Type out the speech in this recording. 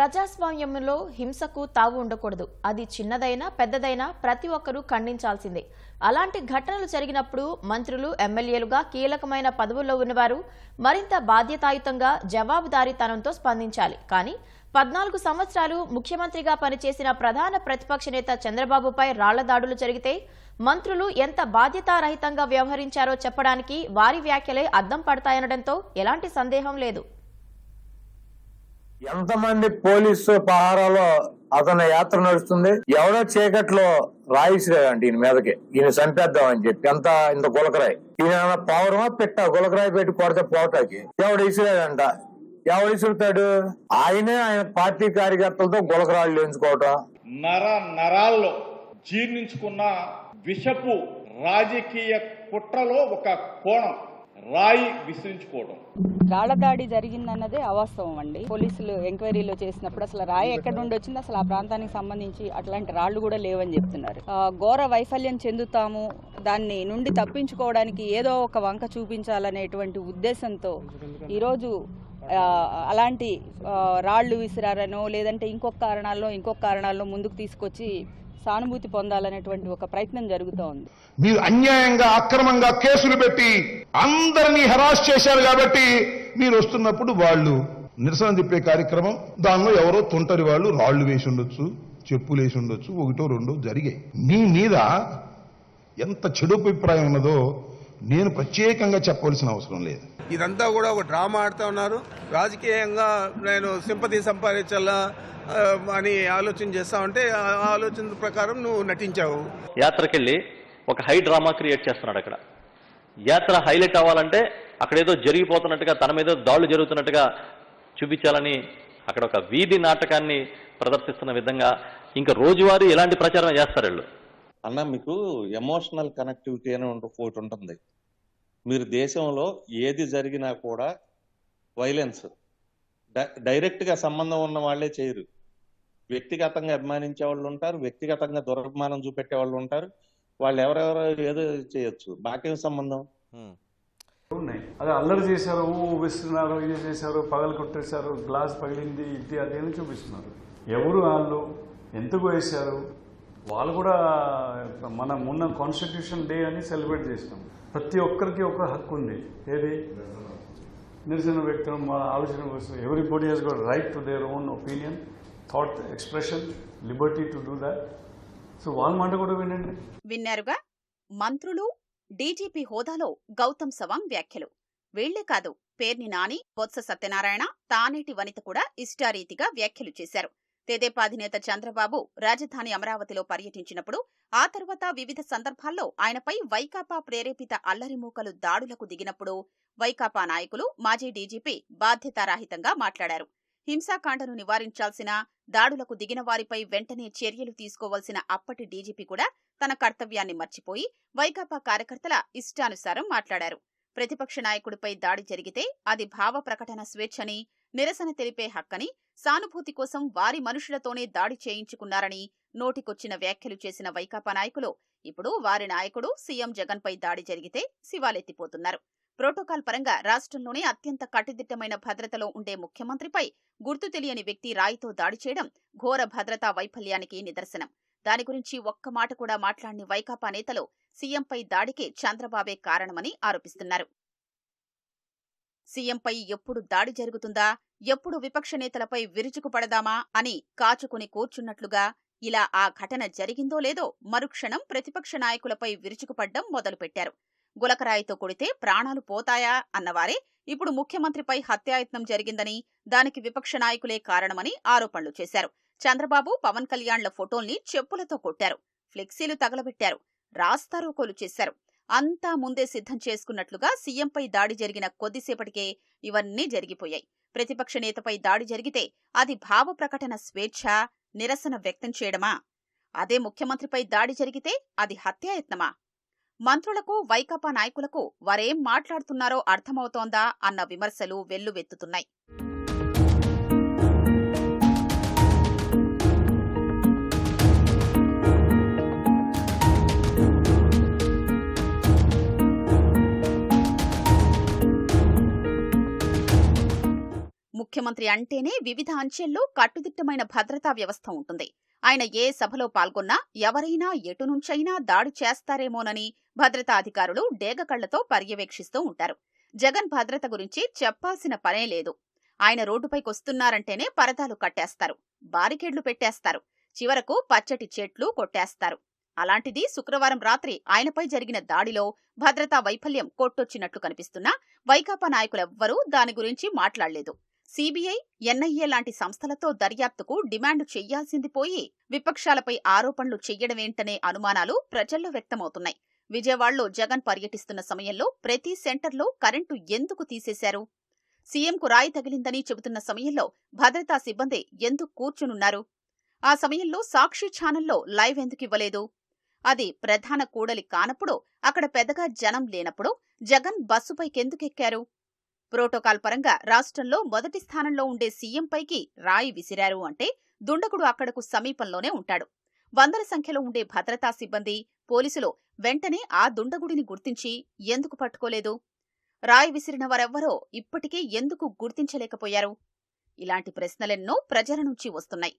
ప్రజాస్వామ్యంలో హింసకు తావు ఉండకూడదు. అది చిన్నదైనా పెద్దదైనా ప్రతి ఒక్కరూ ఖండించాల్సిందే. అలాంటి ఘటనలు జరిగినప్పుడు మంత్రులు ఎమ్మెల్యేలుగా కీలకమైన పదవుల్లో ఉన్నవారు మరింత బాధ్యతాయుతంగా జవాబుదారీతనంతో స్పందించాలి. కానీ పద్నాలుగు సంవత్సరాలు ముఖ్యమంత్రిగా పనిచేసిన ప్రధాన ప్రతిపక్ష నేత చంద్రబాబుపై రాళ్ళ దాడులు జరిగితే మంత్రులు ఎంత బాధ్యతారహితంగా వ్యవహరించారో చెప్పడానికి వారి వ్యాఖ్యలే అద్దం పడతాయనడంతో ఎలాంటి సందేహం లేదు. ఎంతమంది పోలీసు పహారాలో అతని యాత్ర నడుస్తుంది? ఎవడో చీకట్లో రాయిసిరాడంట ఈయన మీదకి. ఈయన చంపేద్దామని చెప్పి. ఎంత ఇంత గులకరాయి. ఈయన పౌరమా పెట్ట? గులకరాయి పెట్టి కొడితే పోటాకి ఎవడు ఇసిరాడంట? ఎవడు ఇసురుతాడు? ఆయనే ఆయన పార్టీ కార్యకర్తలతో గులకరాళ్ళు ఎంచుకోవటం నర నరాల్లో జీర్ణించుకున్న విషపు రాజకీయ కుట్రలో ఒక కోణం. రాయి విసిరించుకోవడం. రాళ్ళదాడి జరిగిందన్నదే అవాస్తవం అండి. పోలీసులు ఎంక్వైరీలో చేసినప్పుడు అసలు రాయి ఎక్కడ నుండి వచ్చింది అసలు ఆ ప్రాంతానికి సంబంధించి అట్లాంటి రాళ్ళు కూడా లేవని చెప్తున్నారు. ఆ, ఘోర వైఫల్యం చెందుతాము దాన్ని నుండి తప్పించుకోవడానికి ఏదో ఒక వంక చూపించాలనేటువంటి ఉద్దేశంతో ఈరోజు అలాంటి రాళ్ళు విసిరారనో లేదంటే ఇంకొక కారణాల్లో ఇంకొక కారణాల్లో ముందుకు తీసుకొచ్చి సానుభూతి పొందాలనేటువంటి ఒక ప్రయత్నం జరుగుతూ ఉంది మీరు అన్యాయంగా అక్రమంగా కేసులు పెట్టి అందరినీ హెరాస్ చేశారు కాబట్టి మీరు వస్తున్నప్పుడు వాళ్ళు నిరసన చెప్పే కార్యక్రమం. దానిలో ఎవరో తుంటరి వాళ్ళు రాళ్ళు వేసి ఉండొచ్చు చెప్పులు వేసి ఉండొచ్చు ఒకటో రెండో జరిగాయి. మీ మీద ఎంత చెడు అభిప్రాయం ఉన్నదో నేను ప్రత్యేకంగా చెప్పవలసిన అవసరం లేదు. ఇదంతా కూడా ఒక డ్రామా ఆడుతూ ఉన్నారు. రాజకీయంగా నేను సింపతి సంపాదించాలా అని ఆలోచన చేస్తా ఉంటే ఆ ఆలోచన ప్రకారం నువ్వు నటించావు. యాత్రకెళ్ళి ఒక హై డ్రామా క్రియేట్ చేస్తున్నాడు అక్కడ. యాత్ర హైలైట్ అవ్వాలంటే అక్కడ ఏదో జరిగిపోతున్నట్టుగా తన మీద దాడులు జరుగుతున్నట్టుగా చూపించాలని అక్కడ ఒక వీధి నాటకాన్ని ప్రదర్శిస్తున్న విధంగా ఇంకా రోజువారీ ఎలాంటి ప్రచారం చేస్తారు వీళ్ళు? అన్న మీకు ఎమోషనల్ కనెక్టివిటీ అని ఒకటి ఉంటుంది. మీరు దేశంలో ఏది జరిగినా కూడా వైలెన్స్ డైరెక్ట్గా సంబంధం ఉన్న వాళ్ళే చేయరు. వ్యక్తిగతంగా అభిమానించే వాళ్ళు ఉంటారు వ్యక్తిగతంగా దురభిమానం చూపెట్టే వాళ్ళు ఉంటారు. వాళ్ళు ఎవరెవరో ఏదో చేయొచ్చు. మాకేం సంబంధం? ఉన్నాయి. అదే అల్లరి చేశారు ఊ ఊపిస్తున్నారు ఇది చేశారు పగలు కొట్టేశారు గ్లాస్ పగిలింది ఇది అదేని చూపిస్తున్నారు. ఎవరు వాళ్ళు? ఎందుకు వేశారు? వాళ్ళు కూడా మన మొన్న కాన్స్టిట్యూషన్ డే అని సెలబ్రేట్ చేసినాం. ప్రతి ఒక్కరికి ఒక హక్కు ఉంది. ఏది? నిరసన వ్యక్తం మన ఆలోచన కోసం. Everybody has got right to their own opinion thought expression liberty to do that so వాళ్ళ మాట కూడా వినండి. విన్నారుగా? మంత్రులు డీజీపీ హోదాలో గౌతమ్ సవాంగ్ వ్యాఖ్యలు. వీళ్ళే కాదు పేర్ని నాని బొత్స సత్యనారాయణ తానేటి వనిత కూడా ఇష్టారీతిగా వ్యాఖ్యలు చేశారు. తెదేపా అధినేత చంద్రబాబు రాజధాని అమరావతిలో పర్యటించినప్పుడు ఆ తర్వాత వివిధ సందర్భాల్లో ఆయనపై వైకాపా ప్రేరేపిత అల్లరిమూకలు దాడులకు దిగినప్పుడు వైకాపా నాయకులు మాజీ డీజీపీ బాధ్యతారాహితంగా మాట్లాడారు. హింసాకాండను నివారించాల్సిన దాడులకు దిగిన వారిపై వెంటనే చర్యలు తీసుకోవాల్సిన అప్పటి డీజీపీ కూడా తన కర్తవ్యాన్ని మర్చిపోయి వైకాపా కార్యకర్తల ఇష్టానుసారం మాట్లాడారు. ప్రతిపక్ష నాయకుడిపై దాడి జరిగితే అది భావ ప్రకటన స్వేచ్ఛని నిరసన తెలిపే హక్కని సానుభూతి కోసం వారి మనుషులతోనే దాడి చేయించుకున్నారని నోటికొచ్చిన వ్యాఖ్యలు చేసిన వైకాపా నాయకులు ఇప్పుడు వారి నాయకుడు సీఎం జగన్పై దాడి జరిగితే శివాలెత్తిపోతున్నారు. ప్రోటోకాల్ పరంగా రాష్ట్రంలోనే అత్యంత కట్టుదిట్టమైన భద్రతలో ఉండే ముఖ్యమంత్రిపై గుర్తు తెలియని వ్యక్తి రాయితో దాడి చేయడం ఘోర భద్రతా వైఫల్యానికి నిదర్శనం. దాని గురించి ఒక్క మాట కూడా మాట్లాడిన వైకాపా నేతలు సీఎంపై దాడికి చంద్రబాబే కారణమని ఆరోపిస్తున్నారు. సీఎంపై ఎప్పుడు దాడి జరుగుతుందా ఎప్పుడు విపక్ష నేతలపై విరుచుకుపడదామా అని కాచుకుని కూర్చున్నట్లుగా ఇలా ఆ ఘటన జరిగిందో లేదో మరుక్షణం ప్రతిపక్ష నాయకులపై విరుచుకుపడ్డం మొదలుపెట్టారు. గులకరాయితో కొడితే ప్రాణాలు పోతాయా అన్నవారే ఇప్పుడు ముఖ్యమంత్రిపై హత్యాయత్నం జరిగిందని దానికి విపక్ష నాయకులే కారణమని ఆరోపణలు చేశారు. చంద్రబాబు పవన్ కళ్యాణ్ల ఫోటోల్ని చెప్పులతో కొట్టారు. ఫ్లెక్సీలు తగలబెట్టారు. రాస్తారోకోలు చేశారు. అంతా ముందే సిద్ధం చేసుకున్నట్లుగా సీఎంపై దాడి జరిగిన కొద్దిసేపటికే ఇవన్నీ జరిగిపోయాయి. ప్రతిపక్ష నేతపై దాడి జరిగితే అది భావ ప్రకటన స్వేచ్ఛ నిరసన వ్యక్తం చేయడమా? అదే ముఖ్యమంత్రిపై దాడి జరిగితే అది హత్యాయత్నమా? మంత్రులకు వైకాపా నాయకులకు వారేం మాట్లాడుతున్నారో అర్థమవుతోందా అన్న విమర్శలు వెల్లువెత్తుతున్నాయి. ముఖ్యమంత్రి అంటేనే వివిధ అంచెల్లో కట్టుదిట్టమైన భద్రతా వ్యవస్థ ఉంటుంది. ఆయన ఏ సభలో పాల్గొన్నా ఎవరైనా ఎటు నుంచైనా దాడి చేస్తారేమోనని భద్రతా అధికారులు డేగకళ్ళతో పర్యవేక్షిస్తూ ఉంటారు. జగన్ భద్రత గురించి చెప్పాల్సిన పనే లేదు. ఆయన రోడ్డుపైకొస్తున్నారంటేనే పరదాలు కట్టేస్తారు. బారికేడ్లు పెట్టేస్తారు. చివరకు పచ్చటి చెట్లు కొట్టేస్తారు. అలాంటిది శుక్రవారం రాత్రి ఆయనపై జరిగిన దాడిలో భద్రతా వైఫల్యం కొట్టొచ్చినట్లు కనిపిస్తున్నా వైకాపా నాయకులెవ్వరూ దాని గురించి మాట్లాడలేదు. సీబీఐ ఎన్ఐఏ లాంటి సంస్థలతో దర్యాప్తుకు డిమాండ్ చెయ్యాల్సింది పోయి విపక్షాలపై ఆరోపణలు చెయ్యడమేంటనే అనుమానాలు ప్రజల్లో వ్యక్తమవుతున్నాయి. విజయవాడలో జగన్ పర్యటిస్తున్న సమయంలో ప్రతి సెంటర్లో కరెంటు ఎందుకు తీసేశారు? సీఎంకు రాయి తగిలిందని చెబుతున్న సమయంలో భద్రతా సిబ్బంది ఎందుకు కూర్చునున్నారు? ఆ సమయంలో సాక్షి ఛానల్లో లైవ్ ఎందుకు ఇవ్వలేదు? అది ప్రధాన కూడలి కానప్పుడు అక్కడ పెద్దగా జనం లేనప్పుడు జగన్ బస్సుపైకెందుకెక్కారు ప్రోటోకాల్ పరంగా రాష్ట్రంలో మొదటి స్థానంలో ఉండే సీఎంపైకి రాయి విసిరారు అంటే దుండగుడు అక్కడకు సమీపంలోనే ఉంటాడు. వందల సంఖ్యలో ఉండే భద్రతా సిబ్బంది పోలీసులు వెంటనే ఆ దుండగుడిని గుర్తించి ఎందుకు పట్టుకోలేదు? రాయి విసిరిన వారెవ్వరో ఇప్పటికే ఎందుకు గుర్తించలేకపోయారు? ఇలాంటి ప్రశ్నలెన్నో ప్రజల నుంచి వస్తున్నాయి.